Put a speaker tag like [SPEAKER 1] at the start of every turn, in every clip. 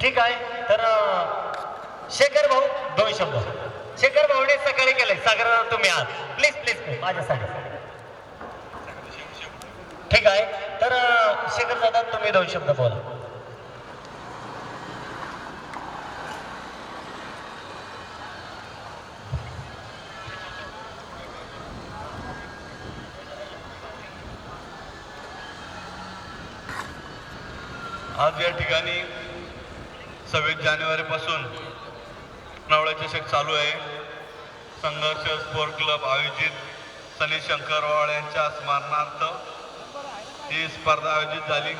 [SPEAKER 1] ठीक आहे. तर शेखर भाऊ दोन शब्द शेखर भाऊने सकाळी केलंय. सागर तुम्ही आज प्लीज प्लीज माझ्यासाठी ठीक आहे. तर शेखर दादा तुम्ही दोन शब्द बोला.
[SPEAKER 2] आज या ठिकाणी सव्वीस जानेवारीपासून नवळा चषक चालू आहे. संघर्ष स्पोर्ट क्लब आयोजित. सनी शंकरवाळ यांच्या स्मरणार्थ ही स्पर्धा आयोजित झाली.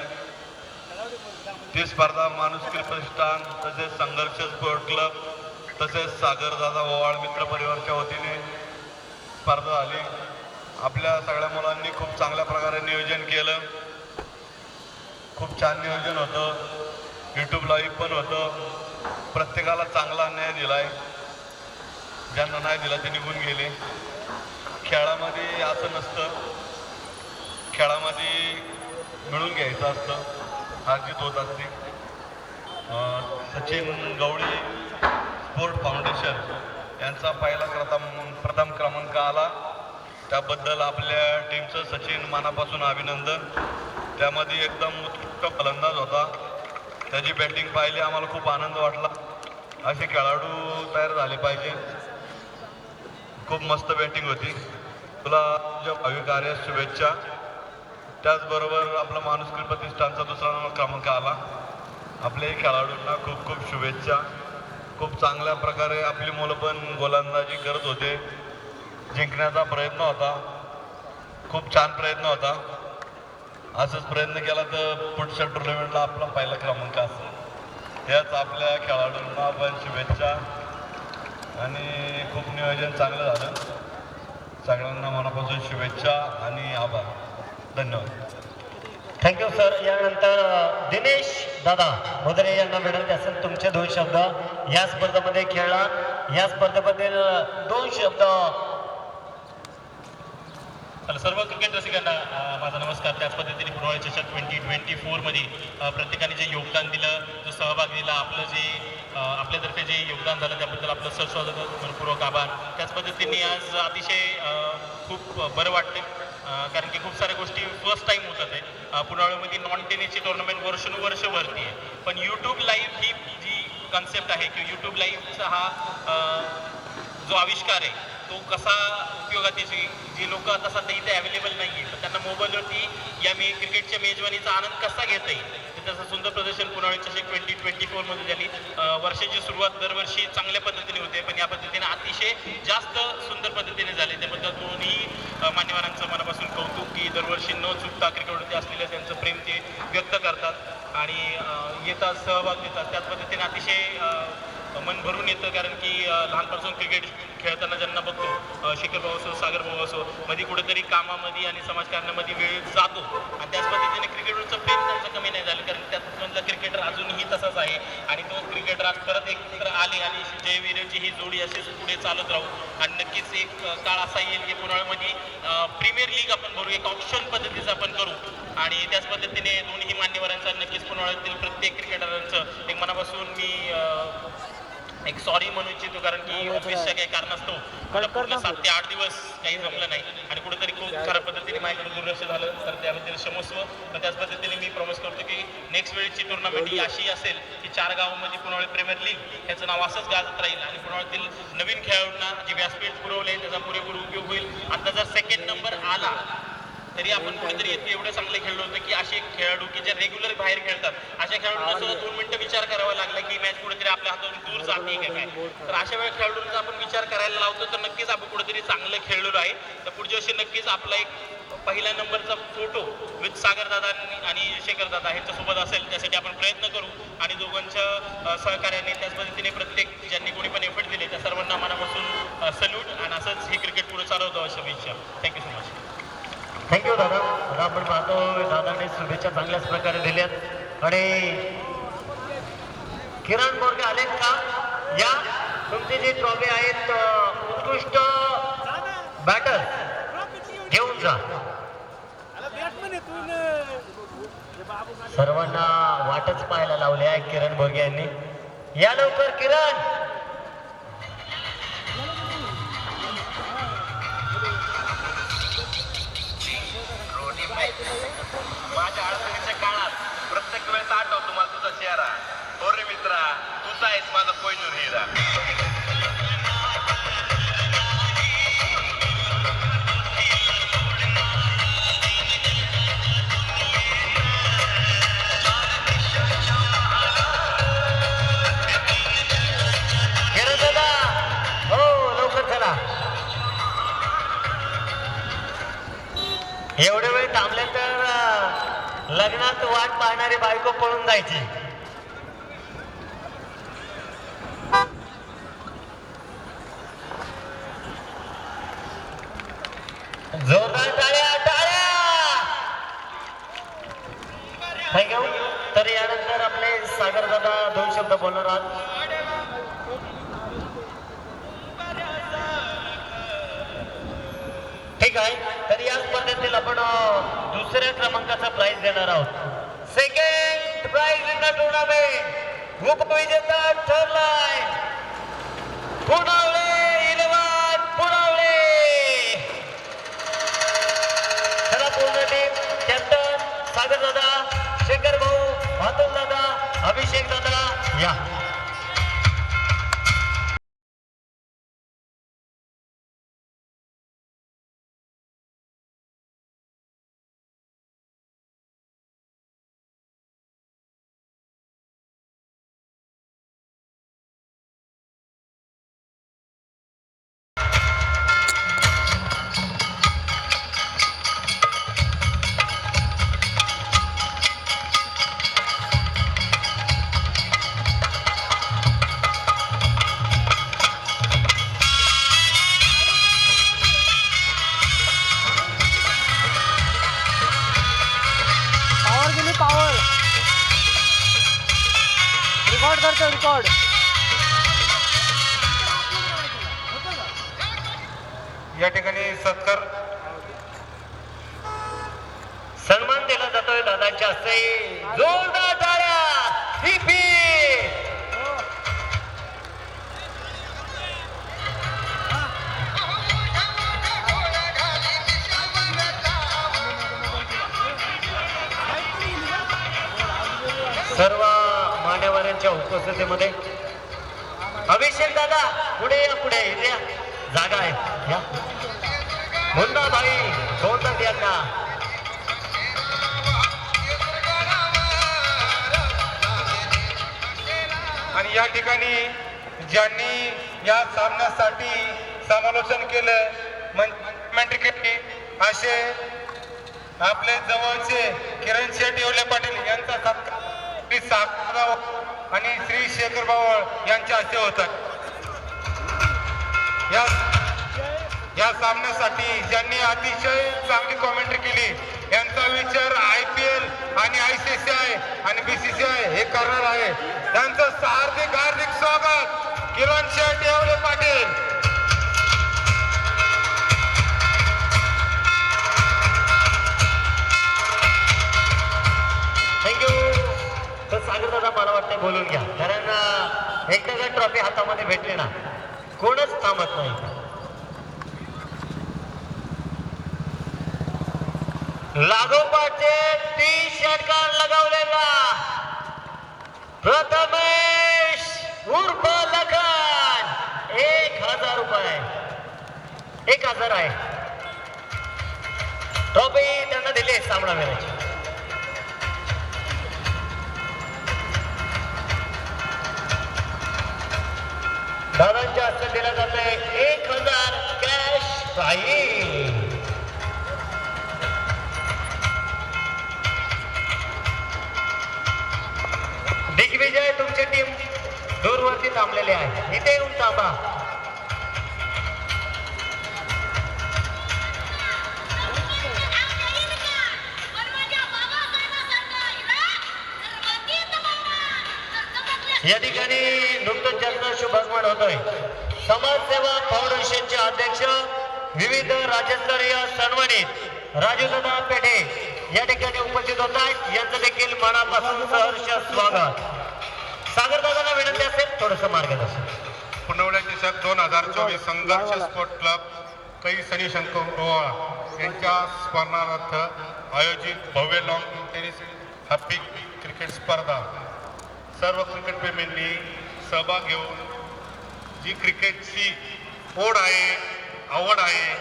[SPEAKER 2] ती स्पर्धा माणुसकी प्रतिष्ठान तसेच संघर्ष स्पोर्ट क्लब तसेच सागरदादा ओवाळ मित्र परिवारच्या वतीने स्पर्धा झाली आपल्या सगळ्या मुलांनी खूप चांगल्या प्रकारे नियोजन केलं. खूप छान नियोजन होतं. यूट्यूब लाईव्ह पण होतं. प्रत्येकाला चांगला न्याय दिलाय. ज्यांना नाही दिला ते निघून गेले. खेळामध्ये असं नसतं. खेळामध्ये मिळून घ्यायचं असतं. हार होत असते. सचिन गवळी स्पोर्ट फाउंडेशन यांचा पहिला प्रथम प्रथम क्रमांक आला. त्याबद्दल आपल्या टीमचं सचिन मनापासून अभिनंदन. त्यामध्ये एकदम उत्कृष्ट फलंदाज होता. त्याची बॅटिंग पाहिली आम्हाला खूप आनंद वाटला. असे खेळाडू तयार झाले पाहिजे. खूप मस्त बॅटिंग होती. तुला तुझ्या भावी कार्यास शुभेच्छा. त्याचबरोबर आपला माणूस प्रतिष्ठानचा दुसरा नंबर क्रमांक आला. आपल्याही खेळाडूंना खूप खूप शुभेच्छा. खूप चांगल्या प्रकारे आपली मुलं पण गोलंदाजी करत होते. जिंकण्याचा प्रयत्न होता. खूप छान प्रयत्न होता. असंच प्रयत्न केला तर पुढच्या टुर्नामेंटला आपला पहिला क्रमांक असेल. याच आपल्या खेळाडूंना पण शुभेच्छा. आणि खूप नियोजन चांगलं झालं. सगळ्यांना मनापासून शुभेच्छा आणि आभार. धन्यवाद.
[SPEAKER 1] थँक्यू सर यानंतर दिनेश दादा मधुरे यांना मिळवले असेल तुमचे दोन शब्द. या स्पर्धेमध्ये खेळला या स्पर्धेबद्दल दोन शब्द
[SPEAKER 3] तर सर्व क्रिकेट रसिकांना माझा नमस्कार. त्याच पद्धतीने फुटबॉल चषक ट्वेंटी ट्वेंटी फोरमध्ये प्रत्येकाने जे योगदान दिलं जो सहभाग दिला आपलं जे आपल्यातर्फे जे योगदान झालं त्याबद्दल आपलं सहस्वागत मनपूर्वक आभार. त्याच पद्धतीने आज अतिशय खूप बरं वाटतं कारण की खूप साऱ्या गोष्टी फर्स्ट टाईम होतात आहे अ, नॉन टेनिसची टुर्नामेंट वर्षानुवर्ष भरती आहे. पण यूट्यूब लाईव्ह ही जी कन्सेप्ट आहे की यूट्यूब लाईव्हचा हा जो आविष्कार आहे तो कसा उपयोगात येईल जी लोक आता सध्या इथे अवेलेबल नाही आहे तर त्यांना मोबाईलवरती या मे क्रिकेटच्या मेजवानीचा आनंद कसा घेता येईल? तर त्याचं सुंदर प्रदर्शन पुनावळी चषक ट्वेंटी ट्वेंटी फोरमध्ये झाली. वर्षाची सुरुवात दरवर्षी चांगल्या पद्धतीने होते पण या पद्धतीने अतिशय जास्त सुंदर पद्धतीने झाले. त्याबद्दल दोन्ही मान्यवरांचं मनापासून कौतुक की दरवर्षी न चुकता क्रिकेटवरती असलेलं त्यांचं प्रेम ते व्यक्त करतात आणि येतात सहभाग देतात. त्याच पद्धतीने अतिशय मन भरून येतं कारण की लहानपासून क्रिकेट खेळताना ज्यांना बघतो शिखर भाऊ असो सागर भाऊ असो मध्ये कुठेतरी कामामध्ये आणि समाजकारणामध्ये वेळ जातो. आणि त्याच पद्धतीने क्रिकेटवरचं प्रेम त्यांचं कमी नाही झालं कारण त्यातमधला क्रिकेटर अजूनही तसाच आहे. आणि तो क्रिकेटर आज परत एकत्र आले आणि जयवीरची ही जोडी अशीच पुढे चालत राहू. आणि नक्कीच एक काळ असा येईल की पुनाळ्यामध्ये प्रीमियर लीग आपण भरू एक ऑप्शन पद्धतीचं आपण करू. आणि त्याच पद्धतीने दोन्ही मान्यवरांचा नक्कीच पुनाळ्यातील प्रत्येक क्रिकेटरांचं एक मनापासून मी एक सॉरी म्हणू इच्छितो कारण की ऑफिसच्या काही कारणास्तव मला पूर्ण सात ते आठ दिवस काही जमलं नाही. आणि कुठेतरी खूप खराब पद्धतीने माझ्याकडून दुर्लक्ष झालं तर त्याबद्दल क्षमस्व. तर त्याच पद्धतीने मी प्रॉमिस करतो की नेक्स्ट वेळची टुर्नामेंट ही अशी असेल की चार गावामध्ये पुनावळी प्रीमियर लीग याचं नाव असंच गाजत राहील आणि पुनावळीतील नवीन खेळाडूंना जे व्यासपीठ पुरवले त्याचा पुरेपूर उपयोग होईल. आता जर सेकंड नंबर आला तरी आपण कुठेतरी इतके एवढे चांगले खेळलो होतो की असे खेळाडू की जे रेग्युलर बाहेर खेळतात अशा खेळाडूंना सुद्धा दोन मिनिटं विचार करावा लागला की मॅच कुठेतरी आपल्या हातातून दूर जाते का काय? तर अशा वेळेस खेळाडूंचा आपण विचार करायला लावतो तर नक्कीच आपण कुठेतरी चांगलं खेळलेलो आहे. तर पुढच्या वर्षी नक्कीच आपला एक पहिल्या नंबरचा फोटो विथ सागर दादा आणि शेखर दादा ह्यांच्यासोबत असेल त्यासाठी आपण प्रयत्न करू. आणि दोघांच्या सहकार्याने त्याच पद्धतीने प्रत्येक ज्यांनी कोणी पण एफर्ट दिले त्या सर्वांना मनापासून सल्यूट आणि असंच हे क्रिकेट पुढे चालवतो अशा शुभेच्छा थँक्यू सो मच
[SPEAKER 1] थँक्यू दादा. आता आपण पाहतो दादाने शुभेच्छा चांगल्याच प्रकारे दिल्यात. आणि किरण बोरगे आलेत का? या तुमचे जे ट्रॉफी आहेत उत्कृष्ट बॅटर घेऊन जा. सर्वांना वाटच पाहायला लावली आहे किरण बोरगे यांनी. या लवकर किरण!
[SPEAKER 4] तूच आहेस माझा
[SPEAKER 1] हो लवकर एवढे वेळ थांबले तर लग्नात वाट पाहणारी बायको पळून जायची. जोरदार टाळ्या टाळ्या! तर यानंतर आपले सागर दादा दोन शब्द बोलणार आहात. ठीक आहे. तर या स्पर्धेतील आपण दुसऱ्या क्रमांकाचा प्राइज देणार आहोत. Second prize in the tournament उपविजेता
[SPEAKER 5] रेकॉर्ड
[SPEAKER 4] या ठिकाणी सत्कार.
[SPEAKER 1] सन्मान दिला जातोय दादांच्या हस्ते. जोरदार मान्यवरांच्या उपस्थितीमध्ये. अभिषेक दादा पुढे या पुढे या जागा आहे. या. मुन्ना भाई सोनत यांना.
[SPEAKER 4] आणि या ठिकाणी ज्यांनी या सामन्यासाठी समालोचन केलं कमेंट्री केली असे आपले जवळचे किरण शेठ येवले पाटील यांचा सत्कार श्री साखरराव आणि श्री शेखर बावळ यांच्या हस्ते होतात. या या सामन्यासाठी ज्यांनी अतिशय चांगली कॉमेंट्री केली यांचा विचार आय पी एल आणि आय सी सी आय आणि बी सी सी आय हे करणार आहे. त्यांचं
[SPEAKER 1] सार वाटतं बोलून घ्या. कारण एकदा जर ट्रॉफी हातामध्ये भेटली ना कोणच थांबत नाही लागोपाठचे टी षटकार लगावलेला. प्रथमेश उर्फ लखन. एक हजार रुपये. एक हजार आहे. ट्रॉफी त्यांना दिली सामना वेळेची दादांच्या हस्ते दिला जाते एक हजार कॅश प्राईज दिग्विजय तुमची टीम दूरवरती थांबलेली आहे. इथे येऊन थांबा. या ठिकाणी नुकतंच ज्यांचा शुभागमन होतोय. समाजसेवा फाउंडेशनचे अध्यक्ष विविध राज्यस्तरीय सन्मानित राजूदादा पेठे या ठिकाणी उपस्थित होत आहेत. यांचं देखील मनापासून सहर्ष स्वागत. सागर दादांना विनंती असेल थोडस मार्गदर्शन.
[SPEAKER 4] पुनवल्या चषक दोन हजार चोवीस संघर्ष स्पोर्ट क्लब कै सनी शंकर यांच्या स्मरणार्थ आयोजित भव्य लॉंग टेनिस हॅपी क्रिकेट स्पर्धा सर्व क्रिकेटप्रेमींनी सहभाग घेऊन जी क्रिकेटची ओढ आहे आवड आहे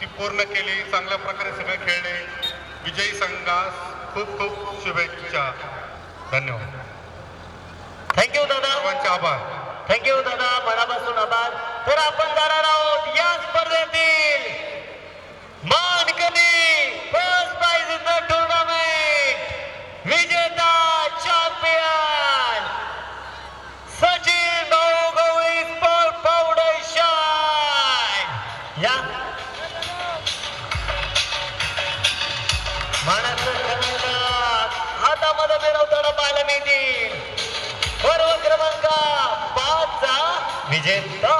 [SPEAKER 4] ती पूर्ण केली. चांगल्या प्रकारे सगळे खेळले. विजयी संघास खूप खूप शुभेच्छा. धन्यवाद.
[SPEAKER 1] थँक्यू दादा.
[SPEAKER 4] सर्वांचे आभार.
[SPEAKER 1] थँक्यू दादा. मनापासून आभार. तर आपण जाणार आहोत या स्पर्धेतील मानकनी get.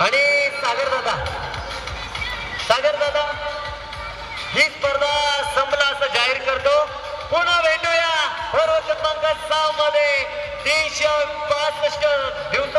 [SPEAKER 1] आणि सागर दादा. सागर दादा ही स्पर्धा संपला असं जाहीर करतो. पुन्हा भेटूया. सर्व क्रमांक सहा मध्ये तीनशे पासष्ट घेऊन